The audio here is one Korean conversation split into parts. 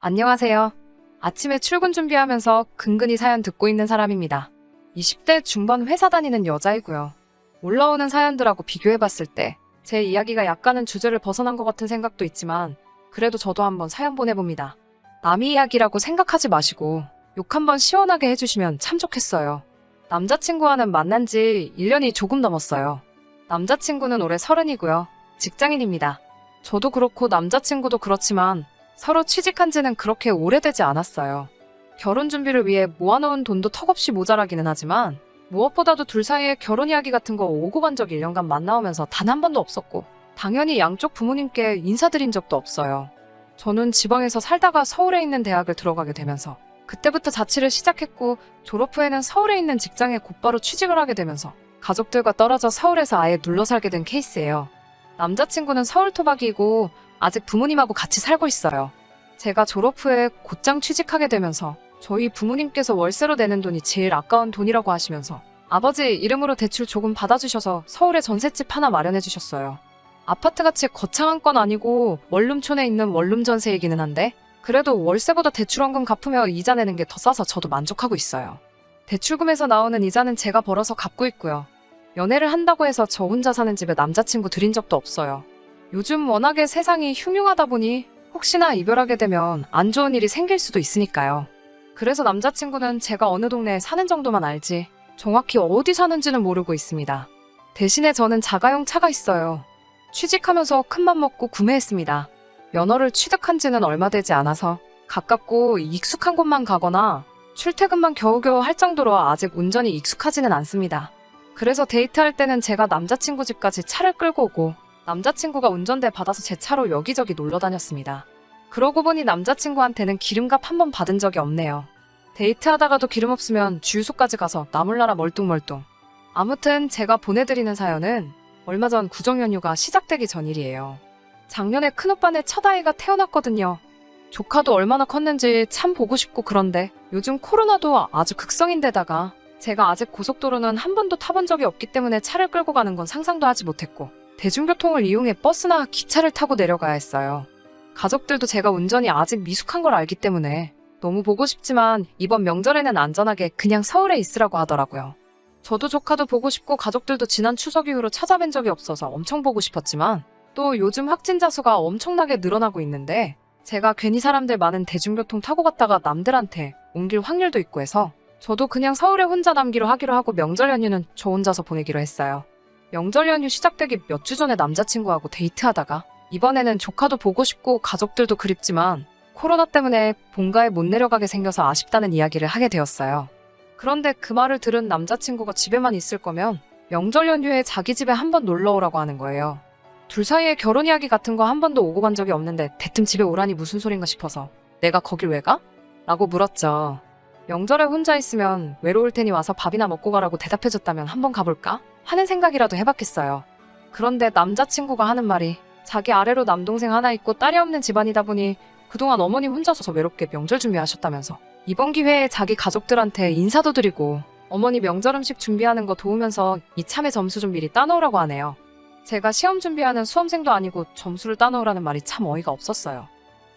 안녕하세요. 아침에 출근 준비하면서 근근히 사연 듣고 있는 사람입니다. 20대 중반 회사 다니는 여자이고요. 올라오는 사연들하고 비교해봤을 때 제 이야기가 약간은 주제를 벗어난 것 같은 생각도 있지만 그래도 저도 한번 사연 보내봅니다. 남의 이야기라고 생각하지 마시고 욕 한번 시원하게 해주시면 참 좋겠어요. 남자친구와는 만난 지 1년이 조금 넘었어요. 남자친구는 올해 서른이고요. 직장인입니다. 저도 그렇고 남자친구도 그렇지만 서로 취직한 지는 그렇게 오래되지 않았어요. 결혼 준비를 위해 모아놓은 돈도 턱없이 모자라기는 하지만 무엇보다도 둘 사이에 결혼 이야기 같은 거 오고 간 적 1년간 만나오면서 단 한 번도 없었고 당연히 양쪽 부모님께 인사드린 적도 없어요. 저는 지방에서 살다가 서울에 있는 대학을 들어가게 되면서 그때부터 자취를 시작했고 졸업 후에는 서울에 있는 직장에 곧바로 취직을 하게 되면서 가족들과 떨어져 서울에서 아예 눌러 살게 된 케이스예요. 남자친구는 서울 토박이고 아직 부모님하고 같이 살고 있어요. 제가 졸업 후에 곧장 취직하게 되면서 저희 부모님께서 월세로 내는 돈이 제일 아까운 돈이라고 하시면서 아버지 이름으로 대출 조금 받아주셔서 서울에 전셋집 하나 마련해 주셨어요. 아파트같이 거창한 건 아니고 원룸촌에 있는 원룸 전세이기는 한데 그래도 월세보다 대출원금 갚으며 이자 내는 게 더 싸서 저도 만족하고 있어요. 대출금에서 나오는 이자는 제가 벌어서 갚고 있고요. 연애를 한다고 해서 저 혼자 사는 집에 남자친구 들인 적도 없어요. 요즘 워낙에 세상이 흉흉하다 보니 혹시나 이별하게 되면 안 좋은 일이 생길 수도 있으니까요. 그래서 남자친구는 제가 어느 동네에 사는 정도만 알지 정확히 어디 사는지는 모르고 있습니다. 대신에 저는 자가용 차가 있어요. 취직하면서 큰맘 먹고 구매했습니다. 면허를 취득한 지는 얼마 되지 않아서 가깝고 익숙한 곳만 가거나 출퇴근만 겨우겨우 할 정도로 아직 운전이 익숙하지는 않습니다. 그래서 데이트할 때는 제가 남자친구 집까지 차를 끌고 오고 남자친구가 운전대 받아서 제 차로 여기저기 놀러 다녔습니다. 그러고 보니 남자친구한테는 기름값 한 번 받은 적이 없네요. 데이트하다가도 기름 없으면 주유소까지 가서 나몰라라 멀뚱멀뚱. 아무튼 제가 보내드리는 사연은 얼마 전 구정연휴가 시작되기 전 일이에요. 작년에 큰오빠네 첫 아이가 태어났거든요. 조카도 얼마나 컸는지 참 보고 싶고 그런데 요즘 코로나도 아주 극성인데다가 제가 아직 고속도로는 한 번도 타본 적이 없기 때문에 차를 끌고 가는 건 상상도 하지 못했고 대중교통을 이용해 버스나 기차를 타고 내려가야 했어요. 가족들도 제가 운전이 아직 미숙한 걸 알기 때문에 너무 보고 싶지만 이번 명절에는 안전하게 그냥 서울에 있으라고 하더라고요. 저도 조카도 보고 싶고 가족들도 지난 추석 이후로 찾아뵌 적이 없어서 엄청 보고 싶었지만 또 요즘 확진자 수가 엄청나게 늘어나고 있는데 제가 괜히 사람들 많은 대중교통 타고 갔다가 남들한테 옮길 확률도 있고 해서 저도 그냥 서울에 혼자 남기로 하기로 하고 명절 연휴는 저 혼자서 보내기로 했어요. 명절 연휴 시작되기 몇 주 전에 남자친구하고 데이트하다가 이번에는 조카도 보고 싶고 가족들도 그립지만 코로나 때문에 본가에 못 내려가게 생겨서 아쉽다는 이야기를 하게 되었어요. 그런데 그 말을 들은 남자친구가 집에만 있을 거면 명절 연휴에 자기 집에 한 번 놀러 오라고 하는 거예요. 둘 사이에 결혼 이야기 같은 거 한 번도 오고 간 적이 없는데 대뜸 집에 오라니 무슨 소린가 싶어서 내가 거길 왜 가? 라고 물었죠. 명절에 혼자 있으면 외로울 테니 와서 밥이나 먹고 가라고 대답해줬다면 한번 가볼까? 하는 생각이라도 해봤겠어요. 그런데 남자친구가 하는 말이 자기 아래로 남동생 하나 있고 딸이 없는 집안이다 보니 그동안 어머님 혼자서 외롭게 명절 준비하셨다면서 이번 기회에 자기 가족들한테 인사도 드리고 어머니 명절 음식 준비하는 거 도우면서 이참에 점수 좀 미리 따놓으라고 하네요. 제가 시험 준비하는 수험생도 아니고 점수를 따놓으라는 말이 참 어이가 없었어요.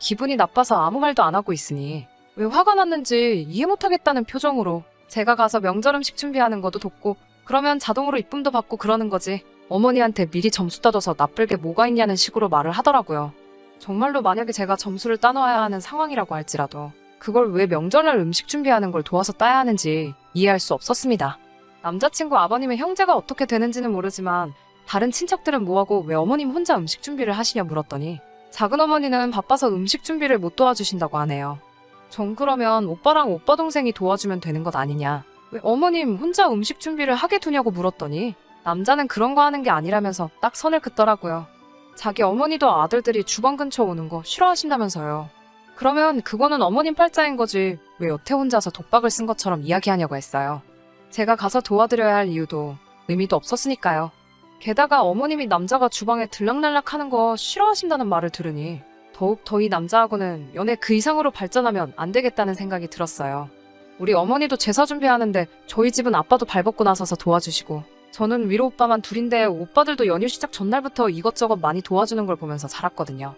기분이 나빠서 아무 말도 안 하고 있으니 왜 화가 났는지 이해 못하겠다는 표정으로 제가 가서 명절 음식 준비하는 것도 돕고 그러면 자동으로 이쁨도 받고 그러는 거지 어머니한테 미리 점수 따둬서 나쁠 게 뭐가 있냐는 식으로 말을 하더라고요. 정말로 만약에 제가 점수를 따놔야 하는 상황이라고 할지라도 그걸 왜 명절날 음식 준비하는 걸 도와서 따야 하는지 이해할 수 없었습니다. 남자친구 아버님의 형제가 어떻게 되는지는 모르지만 다른 친척들은 뭐하고 왜 어머님 혼자 음식 준비를 하시냐 물었더니 작은 어머니는 바빠서 음식 준비를 못 도와주신다고 하네요. 전 그러면 오빠랑 오빠 동생이 도와주면 되는 것 아니냐. 왜 어머님 혼자 음식 준비를 하게 두냐고 물었더니 남자는 그런 거 하는 게 아니라면서 딱 선을 긋더라고요. 자기 어머니도 아들들이 주방 근처 오는 거 싫어하신다면서요. 그러면 그거는 어머님 팔자인 거지 왜 여태 혼자서 독박을 쓴 것처럼 이야기하냐고 했어요. 제가 가서 도와드려야 할 이유도 의미도 없었으니까요. 게다가 어머님이 남자가 주방에 들락날락 하는 거 싫어하신다는 말을 들으니 더욱 더 이 남자하고는 연애 그 이상으로 발전하면 안 되겠다는 생각이 들었어요. 우리 어머니도 제사 준비하는데 저희 집은 아빠도 발벗고 나서서 도와주시고 저는 위로 오빠만 둘인데 오빠들도 연휴 시작 전날부터 이것저것 많이 도와주는 걸 보면서 자랐거든요.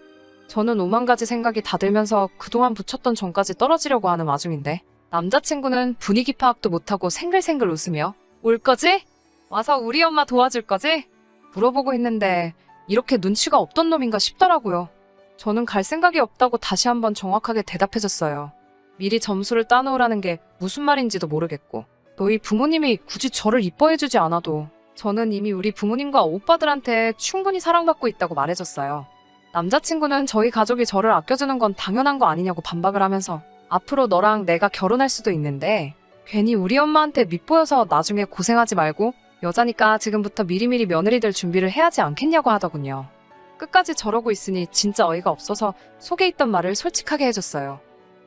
저는 오만 가지 생각이 다 들면서 그동안 붙였던 정까지 떨어지려고 하는 와중인데 남자친구는 분위기 파악도 못하고 생글생글 웃으며 올 거지? 와서 우리 엄마 도와줄 거지? 물어보고 있는데 이렇게 눈치가 없던 놈인가 싶더라고요. 저는 갈 생각이 없다고 다시 한번 정확하게 대답해줬어요. 미리 점수를 따놓으라는 게 무슨 말인지도 모르겠고 너희 부모님이 굳이 저를 이뻐해주지 않아도 저는 이미 우리 부모님과 오빠들한테 충분히 사랑받고 있다고 말해줬어요. 남자친구는 저희 가족이 저를 아껴주는 건 당연한 거 아니냐고 반박을 하면서 앞으로 너랑 내가 결혼할 수도 있는데 괜히 우리 엄마한테 밉보여서 나중에 고생하지 말고 여자니까 지금부터 미리미리 며느리 될 준비를 해야지 않겠냐고 하더군요. 끝까지 저러고 있으니 진짜 어이가 없어서 속에 있던 말을 솔직하게 해줬어요.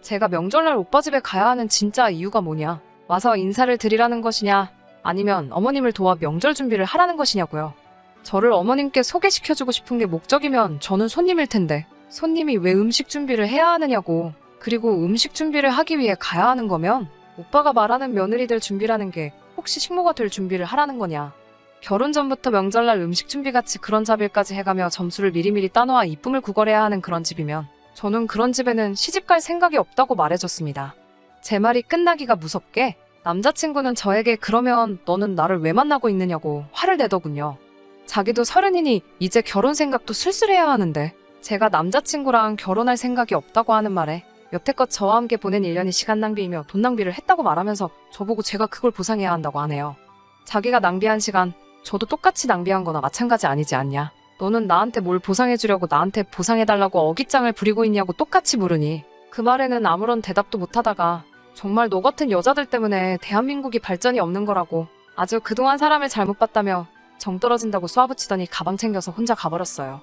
제가 명절날 오빠 집에 가야 하는 진짜 이유가 뭐냐? 와서 인사를 드리라는 것이냐? 아니면 어머님을 도와 명절 준비를 하라는 것이냐고요. 저를 어머님께 소개시켜주고 싶은 게 목적이면 저는 손님일 텐데 손님이 왜 음식 준비를 해야 하느냐고 그리고 음식 준비를 하기 위해 가야 하는 거면 오빠가 말하는 며느리들 준비라는 게 혹시 식모가 될 준비를 하라는 거냐 결혼 전부터 명절날 음식 준비같이 그런 자빌까지 해가며 점수를 미리미리 따놓아 이쁨을 구걸해야 하는 그런 집이면 저는 그런 집에는 시집갈 생각이 없다고 말해줬습니다. 제 말이 끝나기가 무섭게 남자친구는 저에게 그러면 너는 나를 왜 만나고 있느냐고 화를 내더군요. 자기도 서른이니 이제 결혼 생각도 슬슬 해야 하는데 제가 남자친구랑 결혼할 생각이 없다고 하는 말에 여태껏 저와 함께 보낸 1년이 시간 낭비이며 돈 낭비를 했다고 말하면서 저보고 제가 그걸 보상해야 한다고 하네요. 자기가 낭비한 시간 저도 똑같이 낭비한 거나 마찬가지 아니지 않냐. 너는 나한테 뭘 보상해주려고 나한테 보상해달라고 어깃장을 부리고 있냐고 똑같이 물으니 그 말에는 아무런 대답도 못하다가 정말 너 같은 여자들 때문에 대한민국이 발전이 없는 거라고 아주 그동안 사람을 잘못 봤다며 정 떨어진다고 쏘아붙이더니 가방 챙겨서 혼자 가버렸어요.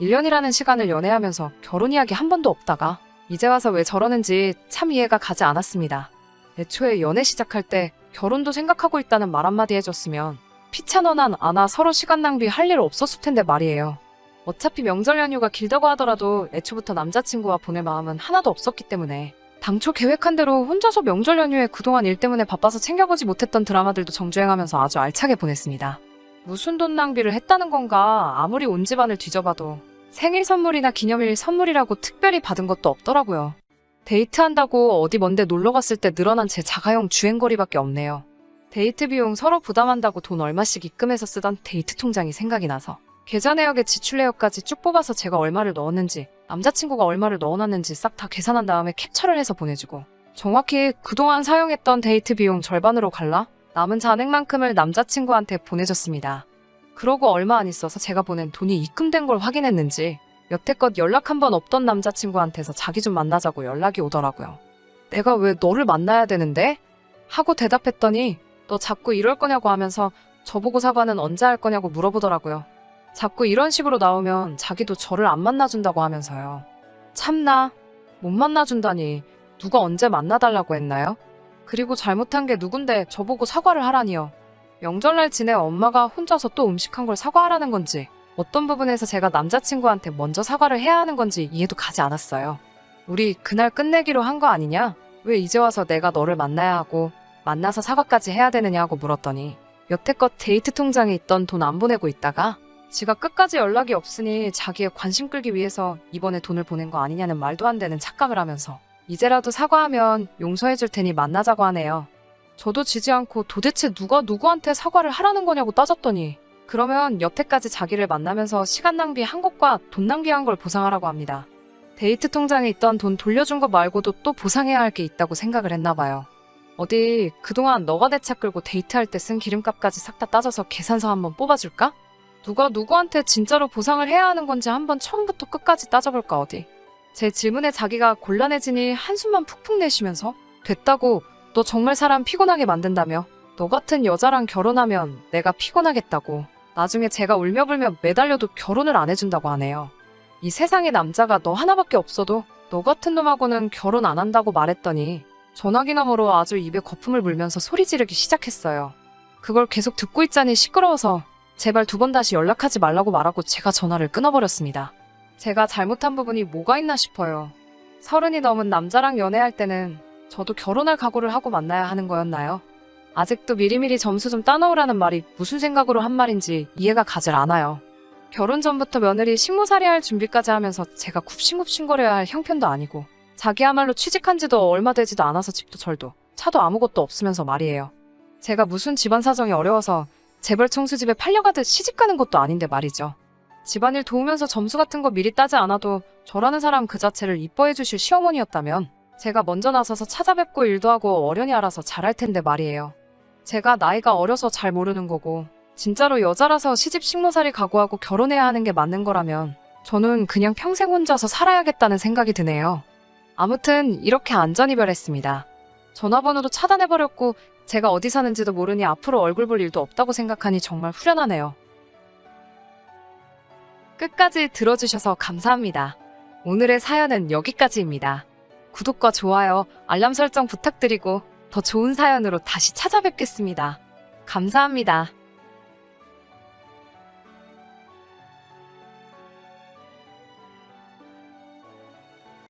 1년이라는 시간을 연애하면서 결혼 이야기 한 번도 없다가 이제 와서 왜 저러는지 참 이해가 가지 않았습니다. 애초에 연애 시작할 때 결혼도 생각하고 있다는 말 한마디 해줬으면 피차너난 아나 서로 시간 낭비 할 일 없었을 텐데 말이에요. 어차피 명절 연휴가 길다고 하더라도 애초부터 남자친구와 보낼 마음은 하나도 없었기 때문에 당초 계획한 대로 혼자서 명절 연휴에 그동안 일 때문에 바빠서 챙겨보지 못했던 드라마들도 정주행하면서 아주 알차게 보냈습니다. 무슨 돈 낭비를 했다는 건가 아무리 온 집안을 뒤져봐도 생일 선물이나 기념일 선물이라고 특별히 받은 것도 없더라고요. 데이트한다고 어디 먼데 놀러 갔을 때 늘어난 제 자가용 주행거리밖에 없네요. 데이트 비용 서로 부담한다고 돈 얼마씩 입금해서 쓰던 데이트 통장이 생각이 나서 계좌 내역에 지출 내역까지 쭉 뽑아서 제가 얼마를 넣었는지 남자친구가 얼마를 넣어놨는지 싹 다 계산한 다음에 캡처를 해서 보내주고 정확히 그동안 사용했던 데이트 비용 절반으로 갈라 남은 잔액만큼을 남자친구한테 보내줬습니다. 그러고 얼마 안 있어서 제가 보낸 돈이 입금된 걸 확인했는지 여태껏 연락 한 번 없던 남자친구한테서 자기 좀 만나자고 연락이 오더라고요. 내가 왜 너를 만나야 되는데? 하고 대답했더니 너 자꾸 이럴 거냐고 하면서 저보고 사과는 언제 할 거냐고 물어보더라고요. 자꾸 이런 식으로 나오면 자기도 저를 안 만나준다고 하면서요. 참나, 못 만나준다니 누가 언제 만나달라고 했나요? 그리고 잘못한 게 누군데 저보고 사과를 하라니요. 명절날 지내 엄마가 혼자서 또 음식한 걸 사과하라는 건지 어떤 부분에서 제가 남자친구한테 먼저 사과를 해야 하는 건지 이해도 가지 않았어요. 우리 그날 끝내기로 한 거 아니냐? 왜 이제 와서 내가 너를 만나야 하고 만나서 사과까지 해야 되느냐고 물었더니 여태껏 데이트 통장에 있던 돈 안 보내고 있다가 지가 끝까지 연락이 없으니 자기의 관심 끌기 위해서 이번에 돈을 보낸 거 아니냐는 말도 안 되는 착각을 하면서 이제라도 사과하면 용서해 줄 테니 만나자고 하네요. 저도 지지 않고 도대체 누가 누구한테 사과를 하라는 거냐고 따졌더니 그러면 여태까지 자기를 만나면서 시간 낭비한 것과 돈 낭비한 걸 보상하라고 합니다. 데이트 통장에 있던 돈 돌려준 거 말고도 또 보상해야 할 게 있다고 생각을 했나 봐요. 어디 그동안 너가 내 차 끌고 데이트할 때 쓴 기름값까지 싹 다 따져서 계산서 한번 뽑아줄까? 누가 누구한테 진짜로 보상을 해야 하는 건지 한번 처음부터 끝까지 따져볼까 어디. 제 질문에 자기가 곤란해지니 한숨만 푹푹 내쉬면서 됐다고 너 정말 사람 피곤하게 만든다며 너 같은 여자랑 결혼하면 내가 피곤하겠다고 나중에 제가 울며불며 매달려도 결혼을 안 해준다고 하네요. 이 세상에 남자가 너 하나밖에 없어도 너 같은 놈하고는 결혼 안 한다고 말했더니 전화기 너머로 아주 입에 거품을 물면서 소리 지르기 시작했어요. 그걸 계속 듣고 있자니 시끄러워서 제발 두 번 다시 연락하지 말라고 말하고 제가 전화를 끊어버렸습니다. 제가 잘못한 부분이 뭐가 있나 싶어요. 서른이 넘은 남자랑 연애할 때는 저도 결혼할 각오를 하고 만나야 하는 거였나요? 아직도 미리미리 점수 좀 따놓으라는 말이 무슨 생각으로 한 말인지 이해가 가질 않아요. 결혼 전부터 며느리 식모살이 할 준비까지 하면서 제가 굽신굽신거려야 할 형편도 아니고 자기야말로 취직한 지도 얼마 되지도 않아서 집도 절도 차도 아무것도 없으면서 말이에요. 제가 무슨 집안 사정이 어려워서 재벌 청수집에 팔려가듯 시집가는 것도 아닌데 말이죠. 집안일 도우면서 점수 같은 거 미리 따지 않아도 저라는 사람 그 자체를 이뻐해 주실 시어머니였다면 제가 먼저 나서서 찾아뵙고 일도 하고 어련히 알아서 잘할 텐데 말이에요. 제가 나이가 어려서 잘 모르는 거고 진짜로 여자라서 시집 식모살이 각오하고 결혼해야 하는 게 맞는 거라면 저는 그냥 평생 혼자서 살아야겠다는 생각이 드네요. 아무튼 이렇게 안전이별했습니다. 전화번호도 차단해버렸고 제가 어디 사는지도 모르니 앞으로 얼굴 볼 일도 없다고 생각하니 정말 후련하네요. 끝까지 들어주셔서 감사합니다. 오늘의 사연은 여기까지입니다. 구독과 좋아요, 알람 설정 부탁드리고 더 좋은 사연으로 다시 찾아뵙겠습니다. 감사합니다.